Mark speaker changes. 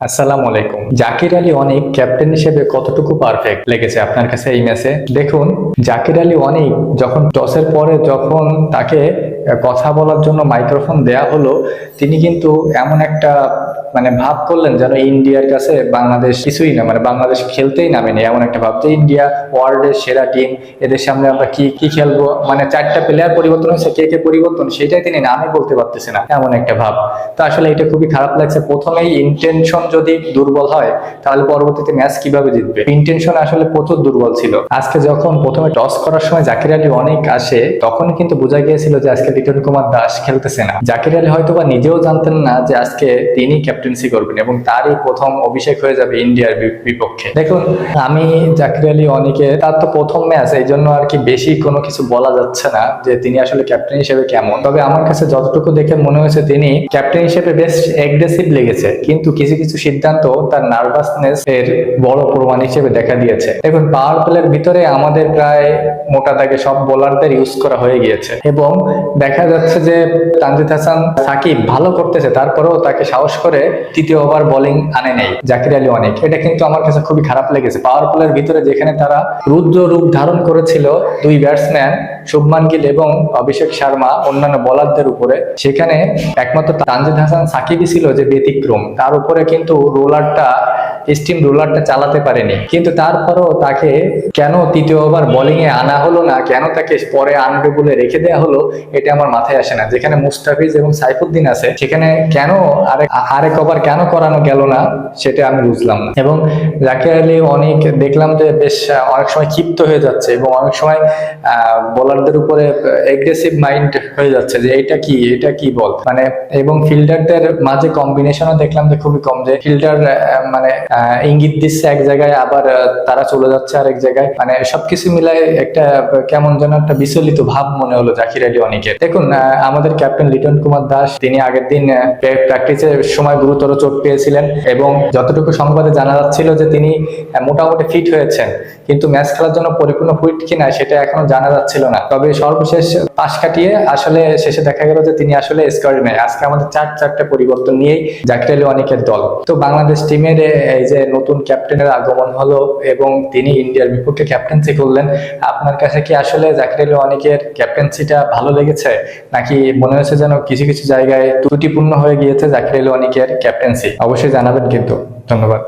Speaker 1: আসসালামু আলাইকুম। জাকির আলী অনেক ক্যাপ্টেন হিসেবে কতটুকু পারফেক্ট লেগেছে আপনার কাছে এই ম্যাচে দেখুন, জাকির আলী অনেক যখন টসের পরে যখন তাকে কথা বলার জন্য মাইক্রোফোন দেয়া হলো, তিনি কিন্তু এমন একটা মানে ভাব করলেন যেন ইন্ডিয়ার কাছে বাংলাদেশ কিছুই না মানে বাংলাদেশ খেলতেই নামেনি, এমন একটা ভাব যে ইন্ডিয়া ওয়ার্ল্ডের সেরা টিম এদের সামনে আমরা কি কি খেলব মানে চারটা প্লেয়ার পরিবর্তন হয়েছে, কে কে পরিবর্তন, সেটাই তিনি নামে বলতে পারতেছে না, এমন একটা ভাব। তো আসলে এটা খুবই খারাপ লাগছে, প্রথমেই ইন্টেনশন যদি দুর্বল হয়, তাহলে পরবর্তীতে ম্যাচ কীভাবে জিতবে? ইন্টেনশন আসলে প্রচুর দুর্বল ছিল। আজকে যখন প্রথমে টস করার সময় জাকির আলী অনেক আসে তখন কিন্তু বোঝা গিয়েছিল যে আজকে লিটন কুমার দাস খেলতেছে না। জাকির আলী হয়তো বা নিজেও জানতেন না যে আজকে তিনি ক্যাপ্টেন্সি করবেন এবং তারই প্রথম অভিষেক হয়ে যাবে ইন্ডিয়ার বিপক্ষে। দেখুন, আমি জাকির আলী অনেকে, তার তো প্রথম ম্যাচ এই জন্য আর কি বেশি কোনো কিছু বলা যাচ্ছে না যে তিনি আসলে ক্যাপ্টেন হিসেবে কেমন। তবে আমার কাছে যতটুকু দেখে মনে হয়েছে তিনি ক্যাপ্টেন হিসেবে বেশ এগ্রেসিভ লেগেছে, কিন্তু কিছু কিছু সিদ্ধান্ত তার নার্ভাসনেস এর বড় প্রমাণ হিসেবে দেখা দিয়েছে। দেখুন পাওয়ার প্লের ভিতরে আমাদের প্রায় মোটা দাগে সব বোলারদের ইউজ করা হয়ে গিয়েছে এবং দেখা যাচ্ছে যে তানজিদ হাসান সাকিব ভালো করতেছে, তারপরেও তাকে সাহস করে তৃতীয় ওভার বোলিং আনে নেই জাকির আলী অনেক। এটা কিন্তু আমার কাছে খুবই খারাপ লেগেছে। পাওয়ার প্লের ভিতরে যেখানে তারা রুদ্র রূপ ধারণ করেছিল দুই ব্যাটসম্যান শুভমান গিল এবং অভিষেক শর্মা, অন্যান্য বোলারদের উপরে, সেখানে একমাত্র তানজিদ হাসান সাকিবই ছিল যে ব্যতিক্রম। তার উপরে কিন্তু রোলারটা স্টিম রোলারটা চালাতে পারেনি। কিন্তু তারপরও তাকে কেন তৃতীয় ওভার বোলিং এ আনা হলো না, কেন তাকে পরে আনবে বলে রেখে দেওয়া হলো, এটা আমার মাথায় আসে না। যেখানে মুস্তাফিজ এবং সাইফুদ্দিন আছে, সেখানে কেন আরেক আরেক ওভার কেন করানো গেল না, সেটা আমি বুঝলাম না। এবং জাকির আলী অনেক দেখলাম যে বেশ অনেক সময় ক্ষিপ্ত হয়ে যাচ্ছে এবং অনেক সময় বোলারদের উপরে এগ্রেসিভ মাইন্ড হয়ে যাচ্ছে যে এটা কি এটা কি বল মানে এবং ফিল্ডারদের মাঝে কম্বিনেশনও দেখলাম যে খুবই কম যে ফিল্ডার মানে ইঙ্গিত দিচ্ছে এক জায়গায়, আবার তারা চলে যাচ্ছে আরেক জায়গায়। মানে সবকিছু মিলায় একটা, কেমন যেন একটা বিচলিত ভাব মনে হলো জাকির আলী অনেকের। দেখুন আমাদের ক্যাপ্টেন লিটন কুমার দাস, তিনি আগের দিন প্র্যাকটিসের সময় গুরুতর চোট পেয়েছিলেন এবং যতটুকু সংবাদে জানা যাচ্ছিল যে তিনি মোটামুটি ফিট হয়েছেন, কিন্তু ম্যাচ খেলার জন্য পরিপূর্ণ ফিট কিনা সেটা এখনও জানা যাচ্ছিল না। তবে সর্বশেষ পাশ কাটিয়ে আসলে শেষে দেখা গেল যে তিনি আসলে স্কোয়ারে নেই। আজকে আমাদের চার চারটা পরিবর্তন নিয়েই জাকির আলী অনেকের দল। তো বাংলাদেশ টিমের এই যে নতুন ক্যাপ্টেনের আগমন হলো এবং তিনি ইন্ডিয়ার বিপক্ষে ক্যাপ্টেন্সি করলেন, আপনার কাছে কি আসলে জাকির আলী অনেকের ক্যাপ্টেন্সিটা ভালো লেগেছে? নাকি মনে হয়েছে যেন কিছু কিছু জায়গায় ত্রুটিপূর্ণ হয়ে গিয়েছে জাকির আলী অনেকের ক্যাপ্টেন্সি অবশ্যই জানাবেন কিন্তু। ধন্যবাদ।